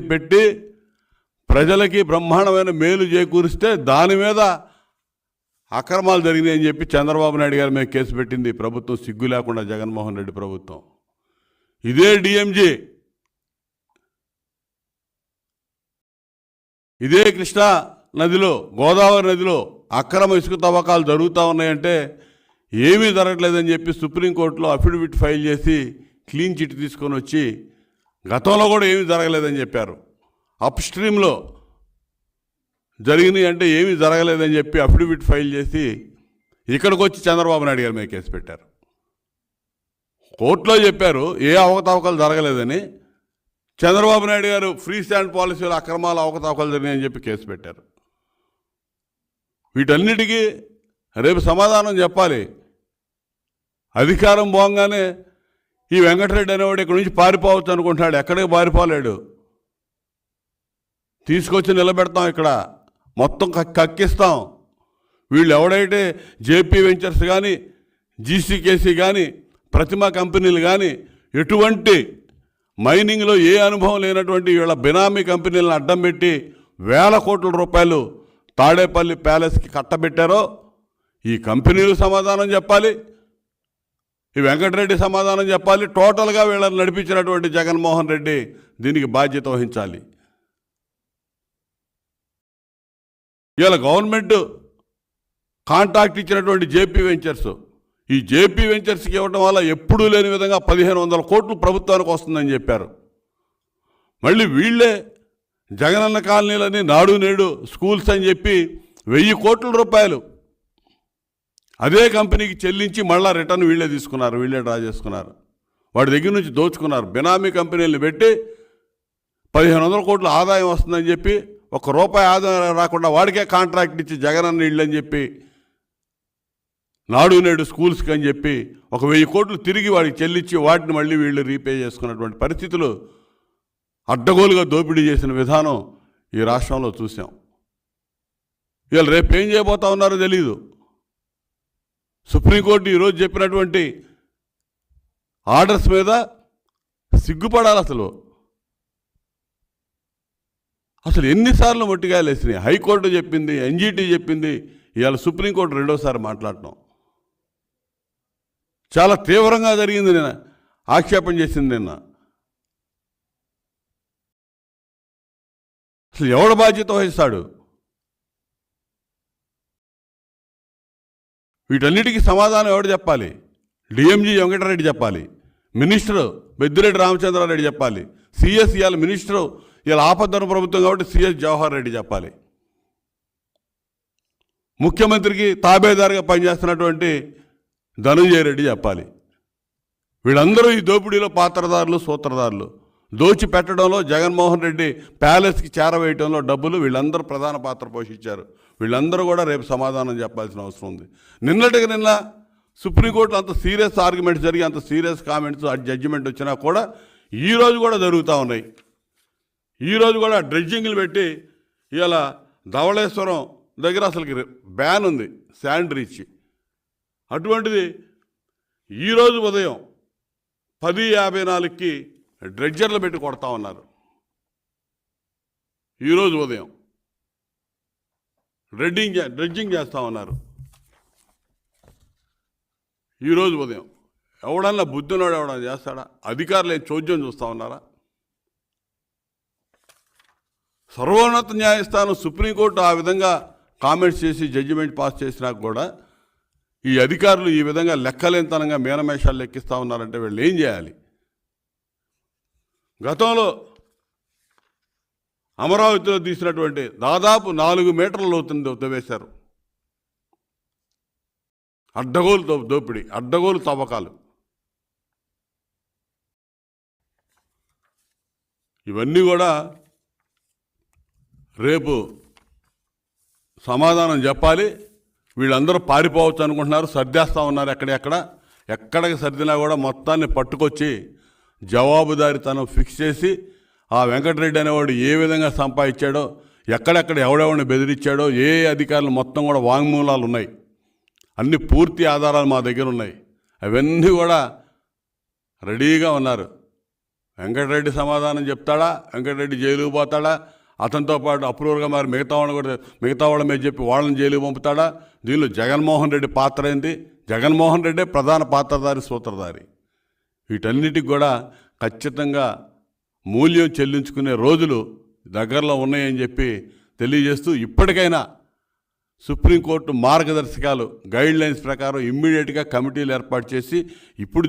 పెట్టి ప్రజలకి బ్రహ్మాండమైన మేలు చేకూరిస్తే దాని మీద అక్రమాలు జరిగినాయని చెప్పి చంద్రబాబు నాయుడు గారి మీద కేసు పెట్టింది. ప్రభుత్వం సిగ్గు లేకుండా జగన్మోహన్ రెడ్డి ప్రభుత్వం. ఇదే డిఎంజీ ఇదే కృష్ణా నదిలో గోదావరి నదిలో అక్రమ ఇసుక తవ్వకాలు జరుగుతూ ఉన్నాయంటే ఏమీ జరగట్లేదని చెప్పి సుప్రీంకోర్టులో అఫిడవిట్ ఫైల్ చేసి క్లీన్ చిట్ తీసుకొని వచ్చి గతంలో కూడా ఏమీ జరగలేదని చెప్పారు. అప్ స్ట్రీమ్లో జరిగినాయి అంటే ఏమీ జరగలేదని చెప్పి అఫిడవిట్ ఫైల్ చేసి ఇక్కడికి వచ్చి చంద్రబాబు నాయుడు గారి మీద కేసు పెట్టారు. కోర్టులో చెప్పారు ఏ అవకతవకలు జరగలేదని. చంద్రబాబు నాయుడు గారు ఫ్రీ స్టాండ్ పాలసీలో అక్రమాలు అవకతవకలు జరిగాయని చెప్పి కేసు పెట్టారు. వీటన్నిటికీ రేపు సమాధానం చెప్పాలి. అధికారం పోగానే ఈ వెంకటరెడ్డి అనేవాడు ఇక్కడి నుంచి పారిపోవచ్చు అనుకుంటున్నాడు. ఎక్కడికి పారిపోలేడు. తీసుకొచ్చి నిలబెడతాం ఇక్కడ. మొత్తం కక్కిస్తాం. వీళ్ళు ఎవడైతే జేపీ వెంచర్స్ కానీ జీసీకేసీ కానీ ప్రతిమ కంపెనీలు కానీ ఎటువంటి మైనింగ్లో ఏ అనుభవం లేనటువంటి వీళ్ళ బినామీ కంపెనీలను అడ్డం పెట్టి వేల కోట్ల రూపాయలు తాడేపల్లి ప్యాలెస్కి కట్టబెట్టారో ఈ కంపెనీలు సమాధానం చెప్పాలి. ఈ వెంకటరెడ్డి సమాధానం చెప్పాలి. టోటల్గా వీళ్ళని నడిపించినటువంటి జగన్మోహన్ రెడ్డి దీనికి బాధ్యత వహించాలి. ఇవాళ గవర్నమెంట్ కాంట్రాక్ట్ ఇచ్చినటువంటి జేపీ వెంచర్స్ ఈ జేపీ వెంచర్స్కి ఇవ్వడం వల్ల ఎప్పుడూ లేని విధంగా పదిహేను వందల కోట్లు ప్రభుత్వానికి వస్తుందని చెప్పారు. మళ్ళీ వీళ్ళే జగనన్న కాలనీలని నాడు నేడు స్కూల్స్ అని చెప్పి వెయ్యి కోట్ల రూపాయలు అదే కంపెనీకి చెల్లించి మళ్ళీ రిటర్న్ వీళ్ళే తీసుకున్నారు వీళ్ళే డ్రా చేసుకున్నారు. వాడి దగ్గర నుంచి దోచుకున్నారు. బినామీ కంపెనీలు పెట్టి పదిహేను వందల కోట్ల ఆదాయం వస్తుందని చెప్పి ఒక రూపాయి ఆదాయం రాకుండా వాడికే కాంట్రాక్ట్ ఇచ్చి జగనన్న ఇళ్ళు అని చెప్పి నాడు నేడు స్కూల్స్కి అని చెప్పి ఒక వెయ్యి కోట్లు తిరిగి వాడికి చెల్లించి వాటిని మళ్ళీ వీళ్ళు రీపే చేసుకున్నటువంటి పరిస్థితులు అడ్డగోలుగా దోపిడీ చేసిన విధానం ఈ రాష్ట్రంలో చూసాం. ఇవాళ రేపు ఏం చేయబోతా ఉన్నారో తెలీదు. సుప్రీంకోర్టు ఈరోజు చెప్పినటువంటి ఆర్డర్స్ మీద సిగ్గుపడాలి అసలు. అసలు ఎన్నిసార్లు మొట్టికాయలు వేసినాయి? హైకోర్టు చెప్పింది ఎన్జీటీ చెప్పింది ఇవాళ సుప్రీంకోర్టు రెండోసారి మాట్లాడటం. చాలా తీవ్రంగా జరిగింది నేను ఆక్షేపణ చేసింది నిన్న. అసలు ఎవడు బాధ్యత వహిస్తాడు? వీటన్నిటికీ సమాధానం ఎవడు చెప్పాలి? డిఎంజీ వెంకటరెడ్డి చెప్పాలి. మినిస్టర్ బెద్దిరెడ్డి రామచంద్రారెడ్డి చెప్పాలి. సిఎస్ ఇవాళ మినిస్టరు ఇవాళ ఆపద్దన ప్రభుత్వం కాబట్టి సిఎస్ జవహర్ రెడ్డి చెప్పాలి. ముఖ్యమంత్రికి తాబేదారుగా పనిచేస్తున్నటువంటి ధనంజయ రెడ్డి చెప్పాలి. వీళ్ళందరూ ఈ దోపిడీలో పాత్రదారులు సూత్రధారులు. దోచి పెట్టడంలో జగన్మోహన్ రెడ్డి ప్యాలెస్కి చేరవేయటంలో డబ్బులు వీళ్ళందరూ ప్రధాన పాత్ర పోషించారు. వీళ్ళందరూ కూడా రేపు సమాధానం చెప్పాల్సిన అవసరం ఉంది. నిన్నటికి నిన్న సుప్రీంకోర్టులో అంత సీరియస్ ఆర్గ్యుమెంట్స్ జరిగి అంత సీరియస్ కామెంట్స్ జడ్జిమెంట్ వచ్చినా కూడా ఈ రోజు కూడా జరుగుతూ ఉన్నాయి. ఈరోజు కూడా డ్రెడ్జింగ్లు పెట్టి ఇలా ధవళేశ్వరం దగ్గర అసలుకి బ్యాన్ ఉంది శాండ్ రీచ్. అటువంటిది ఈరోజు ఉదయం పది యాభై నాలుగుకి డ్రెడ్జర్లు పెట్టి కొడతా ఉన్నారు. ఈరోజు ఉదయం డ్రెడ్డింగ్ డ్రెడ్జింగ్ చేస్తూ ఉన్నారు. ఈరోజు ఉదయం ఎవడన్నా బుద్ధినోడు ఎవడన్నా చేస్తాడా? అధికారులు ఏం చోద్యం చూస్తూ ఉన్నారా? సర్వోన్నత న్యాయస్థానం సుప్రీంకోర్టు ఆ విధంగా కామెంట్స్ చేసి జడ్జిమెంట్ పాస్ చేసినా కూడా ఈ అధికారులు ఈ విధంగా లెక్కలేనితనంగా మేనమేషాలు లెక్కిస్తూ ఉన్నారంటే వీళ్ళు ఏం చేయాలి? గతంలో అమరావతిలో తీసినటువంటి దాదాపు నాలుగు మీటర్ల లోతుంది తవ్వేశారు. అడ్డగోలు దోపిడి దోపిడీ అడ్డగోలు తవ్వకాలు. ఇవన్నీ కూడా రేపు సమాధానం చెప్పాలి. వీళ్ళందరూ పారిపోవచ్చు అనుకుంటున్నారు సర్దేస్తా ఉన్నారు ఎక్కడెక్కడ. ఎక్కడికి సర్దినా కూడా మొత్తాన్ని పట్టుకొచ్చి జవాబుదారితనం ఫిక్స్ చేసి ఆ వెంకటరెడ్డి అనేవాడు ఏ విధంగా సంపాదించాడో ఎక్కడెక్కడ ఎవడెవడిని బెదిరించాడో ఏ అధికారులు మొత్తం కూడా వాంగ్మూలాలు ఉన్నాయి. అన్ని పూర్తి ఆధారాలు మా దగ్గర ఉన్నాయి. అవన్నీ కూడా రెడీగా ఉన్నారు. వెంకటరెడ్డి సమాధానం చెప్తాడా? వెంకటరెడ్డి జైలుకు పోతాడా? అతనితో పాటు అప్రూవర్గా మరి మిగతా వాళ్ళని కూడా మిగతా వాళ్ళ మీద చెప్పి వాళ్ళని జైలుకు పంపుతాడా? దీనిలో జగన్మోహన్ రెడ్డి పాత్ర ఏంది? జగన్మోహన్ రెడ్డే ప్రధాన పాత్రధారి సూత్రధారి. వీటన్నిటికి కూడా ఖచ్చితంగా మూల్యం చెల్లించుకునే రోజులు దగ్గరలో ఉన్నాయని చెప్పి తెలియజేస్తూ ఇప్పటికైనా సుప్రీంకోర్టు మార్గదర్శకాలు గైడ్లైన్స్ ప్రకారం ఇమ్మీడియట్గా కమిటీలు ఏర్పాటు చేసి ఇప్పుడు